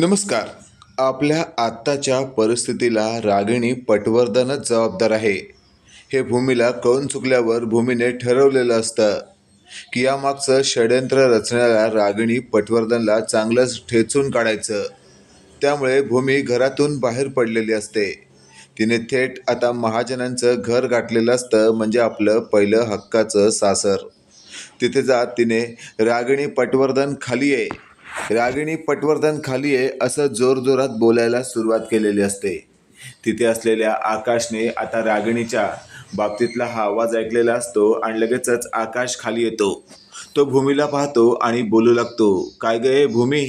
नमस्कार. आपल्या आत्ताच्या परिस्थितीला रागिणी पटवर्धनच जबाबदार आहे. हे भूमीला कळून चुकल्यावर भूमीने ठरवलेलं असतं की यामागचं षडयंत्र रचण्याला रागिणी पटवर्धनला चांगलंच ठेचून काढायचं. त्यामुळे भूमी घरातून बाहेर पडलेली असते. तिने थेट आता महाजनांचं घर गाठलेलं असतं म्हणजे आपलं पहिलं हक्काचं सासर. तिथे जात तिने रागिणी पटवर्धन खाली आहे रागिणी पटवर्धन खाली आहे असं जोरजोरात बोलायला सुरुवात केलेली असते. तिथे असलेल्या आकाशने आता रागिणीच्या बाबतीतला हा आवाज ऐकलेला असतो आणि लगेचच आकाश खाली येतो. तो भूमीला पाहतो आणि बोलू लागतो काय गे भूमी?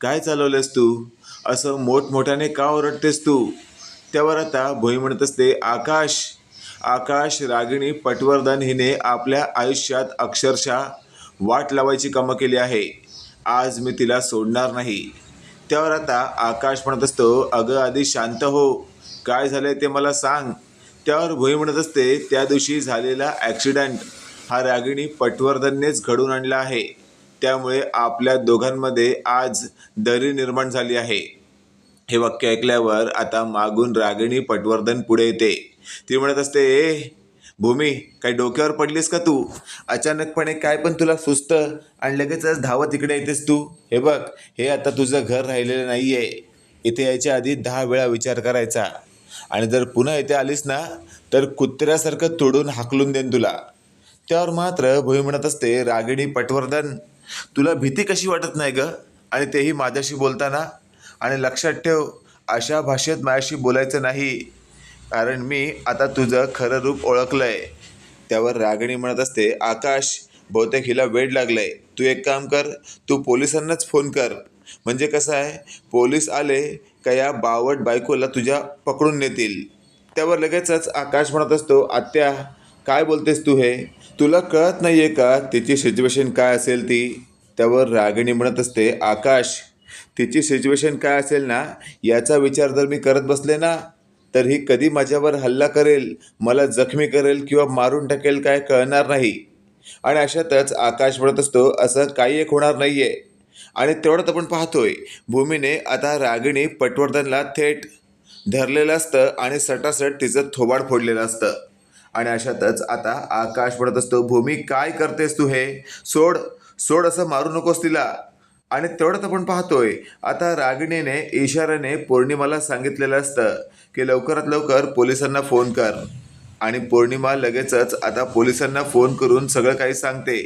काय चालवलंस तू? असं मोठमोठ्याने का ओरडतेस तू? त्यावर आता भूमी म्हणत असते आकाश आकाश रागिणी पटवर्धन हिने आपल्या आयुष्यात अक्षरशः वाट लावायची कामं केली आहे. आज मी तिला सोडणार नाही. त्यावर आता आकाश म्हणत असतो अगं आधी शांत हो. काय झालंय ते मला सांग. त्यावर भुई म्हणत असते त्या दिवशी झालेला ॲक्सिडेंट हा रागिणी पटवर्धननेच घडून आणला आहे. त्यामुळे आपल्या दोघांमध्ये आज दरी निर्माण झाली आहे. हे वाक्य ऐकल्यावर आता मागून रागिणी पटवर्धन पुढे येते. ती म्हणत असते ए भूमी काही डोक्यावर पडलीस का तू? अचानकपणे काय पण तुला सुस्त आणि लगेचच धावत इकडे येतेस तू. हे बघ हे आता तुझं घर राहिलेलं नाही आहे इथे यायच्या आधी दहा वेळा विचार करायचा. आणि जर पुन्हा इथे आलीस ना तर कुत्र्यासारखं तोडून हाकलून देईन तुला. त्यावर मात्र भूमी म्हणत असते रागिणी पटवर्धन तुला भीती कशी वाटत नाही ग? आणि तेही माझ्याशी बोलताना. आणि लक्षात ठेव अशा भाषेत माझ्याशी बोलायचं नाही. कारण मी आता तुझं खरं रूप ओळखलं आहे त्यावर रागिणी म्हणत असते आकाश बहुतेक हिला वेळ आहे तू एक काम कर तू पोलिसांनाच फोन कर. म्हणजे कसं आहे पोलीस आले का या बावट बायकोला तुझ्या पकडून नेतील. त्यावर लगेचच आकाश म्हणत असतो आत्या काय बोलतेस तू हे? तुला कळत नाही आहे का तिची सिच्युएशन काय असेल ती? त्यावर रागिणी म्हणत असते आकाश तिची सिच्युएशन काय असेल ना याचा विचार जर मी करत बसले ना तर ही कधी माझ्यावर हल्ला करेल मला जखमी करेल किंवा मारून टाकेल काय कळणार नाही. आणि अशातच आकाश म्हणत असतो असं काही एक होणार नाही आहे आणि तेवढंच आपण पाहतोय भूमीने आता रागिणी पटवर्धनला थेट धरलेलं असतं आणि सटासट तिचं थोबाड फोडलेलं असतं. आणि अशातच आता आकाश म्हणत असतो भूमी काय करतेस तू हे? सोड सोड असं मारू नकोस तिला. आणि तेवढंच आपण पाहतोय. आता रागिणीने इशाऱ्याने पौर्णिमाला सांगितलेलं असतं की लवकरात लवकर पोलिसांना फोन कर. आणि पौर्णिमा लगेचच आता पोलिसांना फोन करून सगळं काही सांगते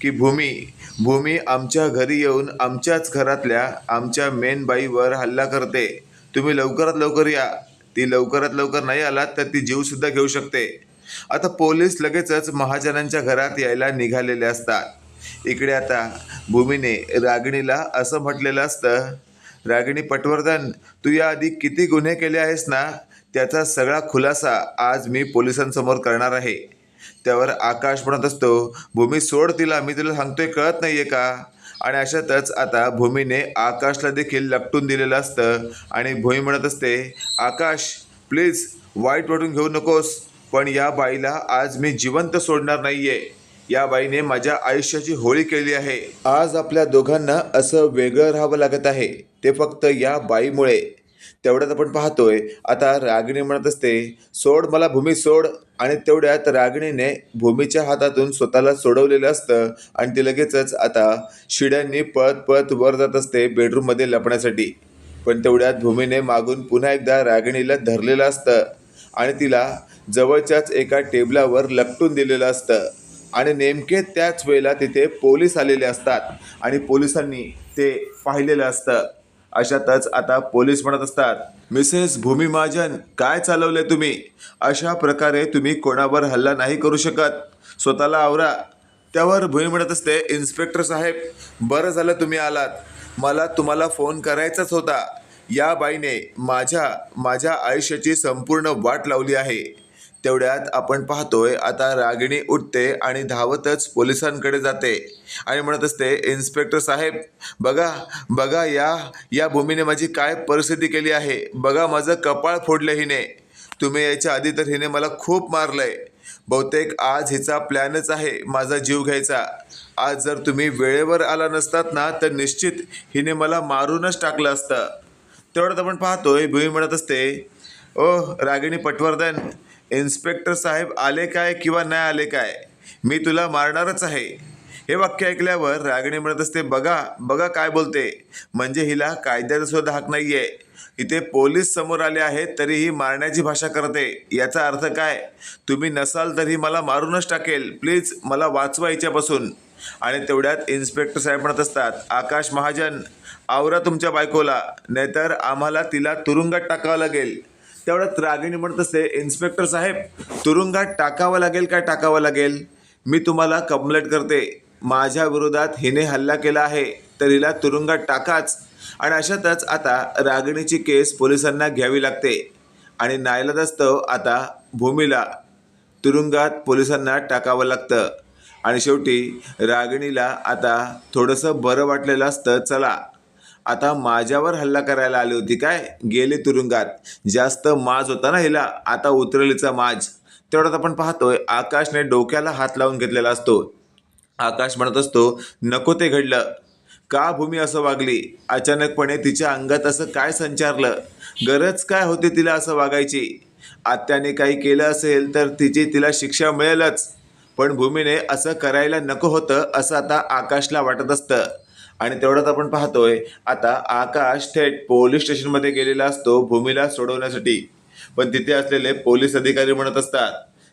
की भूमी भूमी आमच्या घरी येऊन आमच्याच घरातल्या आमच्या मेन बाईवर हल्ला करते. तुम्ही लवकरात लवकर या. ती लवकरात लवकर नाही आलात तर ती जीवसुद्धा घेऊ शकते. आता पोलीस लगेचच महाजनांच्या घरात यायला निघालेले असतात. इकडे आता भूमीने रागिणीला असं म्हटलेलं असतं रागिणी पटवर्धन तू या आधी किती गुन्हे केले आहेस ना? त्याचा सगळा खुलासा आज मी पोलिसांसमोर करणार आहे. त्यावर आकाश म्हणत असतो भूमी सोड तिला मी तुला सांगतोय कळत नाही आहे का? आणि अशातच आता भूमीने आकाशला देखील लपटून दिलेलं असतं आणि भूमी म्हणत असते आकाश प्लीज वाईट वाटून घेऊ नकोस पण या बाईला आज मी जिवंत सोडणार नाहीये. या बाईने माझ्या आयुष्याची होळी केली आहे. आज आपल्या दोघांना असं वेगळं राहावं लागत आहे. ते फक्त या बाईमुळे. तेवढ्यात आपण पाहतोय आता रागिणी म्हणत असते सोड मला भूमी सोड. आणि तेवढ्यात रागिणीने भूमीच्या हातातून स्वतःला सोडवलेलं असतं आणि ती लगेचच आता शिड्यांनी पळत पळत वर जात असते बेडरूममध्ये लपण्यासाठी. पण तेवढ्यात भूमीने मागून पुन्हा एकदा रागिणीला धरलेलं असतं आणि तिला जवळच्याच एका टेबलावर लपटून दिलेलं असतं. आणि नेमके त्याच वेळेला तिथे पोलीस आलेले असतात. आणि पोलिसांनी ते पाहिलेलं असतं. अशातच आता पोलीस म्हणत असतात मिसेस भूमी महाजन काय चालवले तुम्ही? अशा प्रकारे तुम्ही कोणावर हल्ला नाही करू शकत. स्वतःला आवरा. त्यावर भूमी म्हणत असते इन्स्पेक्टर साहेब बरं झालं तुम्ही आलात. मला तुम्हाला फोन करायचाच होता. या बाईने माझ्या माझ्या आयुष्याची संपूर्ण वाट लावली आहे. तेवढ्यात आपण पाहतोय आता रागिणी उठते आणि धावतच पोलिसांकडे जाते. आणि म्हणत असते इन्स्पेक्टर साहेब बघा बघा या या भूमीने माझी काय परिस्थिती केली आहे. बघा माझं कपाळ फोडलं हिने. तुम्ही याच्या आधी तर हिने मला खूप मारलंय. बहुतेक आज हिचा प्लॅनच आहे माझा जीव घ्यायचा. आज जर तुम्ही वेळेवर आला नसतात ना तर निश्चित हिने मला मारूनच टाकलं असतं. तेवढ्यात आपण पाहतोय भूमी म्हणत असते ओ रागिणी पटवर्धन इन्स्पेक्टर साहेब आले काय किंवा नाही आले काय मी तुला मारणारच आहे. हे वाक्य ऐकल्यावर रागिणी म्हणत असते बघा बघा काय बोलते. म्हणजे हिला कायद्याचा सुद्धा हक आहे इथे पोलीस समोर आले आहेत तरीही मारण्याची भाषा करते. याचा अर्थ काय? तुम्ही नसाल तरी मला मारूनच टाकेल. प्लीज मला वाचवा हिच्यापासून. आणि तेवढ्यात इन्स्पेक्टर साहेब म्हणत असतात आकाश महाजन आवरा तुमच्या बायकोला. नाहीतर आम्हाला तिला तुरुंगात टाकावं लागेल. तेवढ्यात रागिणी म्हणत असते इन्स्पेक्टर साहेब तुरुंगात टाकावं लागेल काय टाकावं लागेल? मी तुम्हाला कंप्लेंट करते. माझ्या विरोधात हिने हल्ला केला आहे तर हिला तुरुंगात टाकाच. आणि अशातच आता रागिणीची केस पोलिसांना घ्यावी लागते. आणि नाईलाजास्तव आता भूमीला. तुरुंगात पोलिसांना टाकावं लागतं. आणि शेवटी रागिणीला आता थोडंसं बरं वाटलेलं असतं चला. आता माझ्यावर हल्ला करायला आली होती काय? गेले तुरुंगात. जास्त माज होता ना हिला. आता उतरलीचा माज. तेवढ्यात आपण पाहतोय आकाशने डोक्याला हात लावून घेतलेला असतो. आकाश म्हणत असतो नको ते घडलं. का भूमी असं वागली? अचानकपणे तिच्या अंगात असं काय संचारलं? गरज काय होती तिला असं वागायची? आत्याने काही केलं असेल तर तिची तिला शिक्षा मिळेलच. पण भूमीने असं करायला नको होतं असं आता आकाशला वाटत असतं. आणि तेवढ्यात आपण पाहतोय आता आकाश थेट पोलीस स्टेशनमध्ये गेलेला असतो भूमीला सोडवण्यासाठी. पण तिथे असलेले पोलीस अधिकारी म्हणत असतात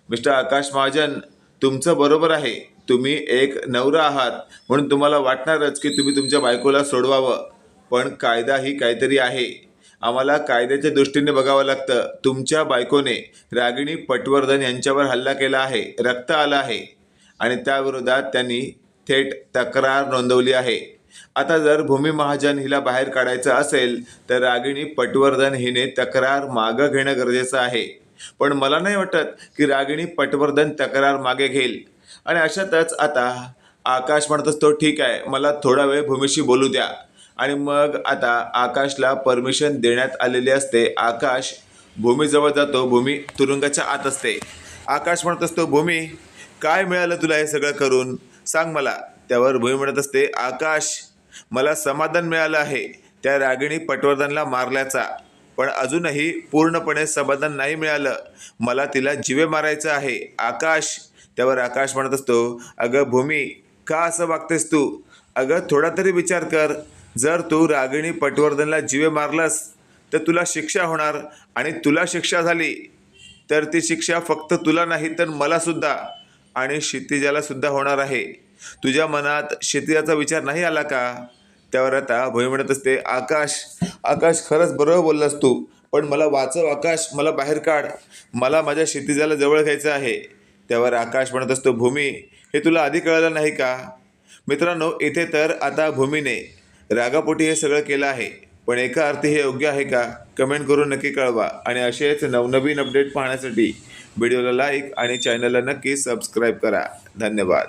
मिस्टर आकाश महाजन तुमचं बरोबर आहे. तुम्ही एक नवरा आहात. म्हणून तुम्हाला वाटणारच की तुम्ही तुमच्या बायकोला सोडवावं. पण कायदा ही काहीतरी आहे. आम्हाला कायद्याच्या दृष्टीने बघावं लागतं. तुमच्या बायकोने रागिणी पटवर्धन यांच्यावर हल्ला केला आहे. रक्त आलं आहे. आणि त्याविरोधात त्यांनी थेट तक्रार नोंदवली आहे. आता जर भूमी महाजन हिला बाहेर काढायचं असेल तर रागिणी पटवर्धन हिने तक्रार मागं घेणं गरजेचं आहे. पण मला नाही वाटत की रागिणी पटवर्धन तक्रार मागे घेईल. आणि अशातच आता आकाश म्हणत असतो ठीक आहे मला थोडा वेळ भूमीशी बोलू द्या. आणि मग आता आकाशला परमिशन देण्यात आलेली असते. आकाश भूमीजवळ जातो भूमी तुरुंगाच्या आत असते. आकाश म्हणत असतो भूमी काय मिळालं तुला हे सगळं करून? सांग मला. त्यावर भूमी म्हणत असते आकाश मला समाधान मिळालं आहे. त्या रागिणी पटवर्धनला मारल्याचा. पण अजूनही पूर्णपणे समाधान नाही मिळालं. मला तिला जिवे मारायचं आहे. आकाश त्यावर आकाश म्हणत असतो अगं भूमी का असं वागतेस तू? अगं थोडा तरी विचार कर. जर तू रागिणी पटवर्धनला जिवे मारलास तर तुला शिक्षा होणार आणि तुला शिक्षा झाली. तर ती शिक्षा फक्त तुला नाही तर मलासुद्धा आणि क्षितिजालासुद्धा होणार आहे. तुझ्या मनात क्षितिजाचा विचार नाही आला का? त्यावर आता भोई म्हणत असते आकाश आकाश खरंच बरोबर बोललास तू पण मला वाचव आकाश मला बाहेर काढ. मला माझ्या शेतीजाला जवळ घ्यायचं आहे. त्यावर आकाश म्हणत असतो भूमी हे तुला आधी कळलं नाही का? मित्रांनो इथे तर आता भूमीने रागापोटी हे सगळं केलं आहे पण एका अर्थी हे योग्य आहे का? कमेंट करून नक्की कळवा आणि असेच नवनवीन अपडेट पाहण्यासाठी व्हिडिओला लाईक आणि चॅनलला नक्की सबस्क्राईब करा. धन्यवाद.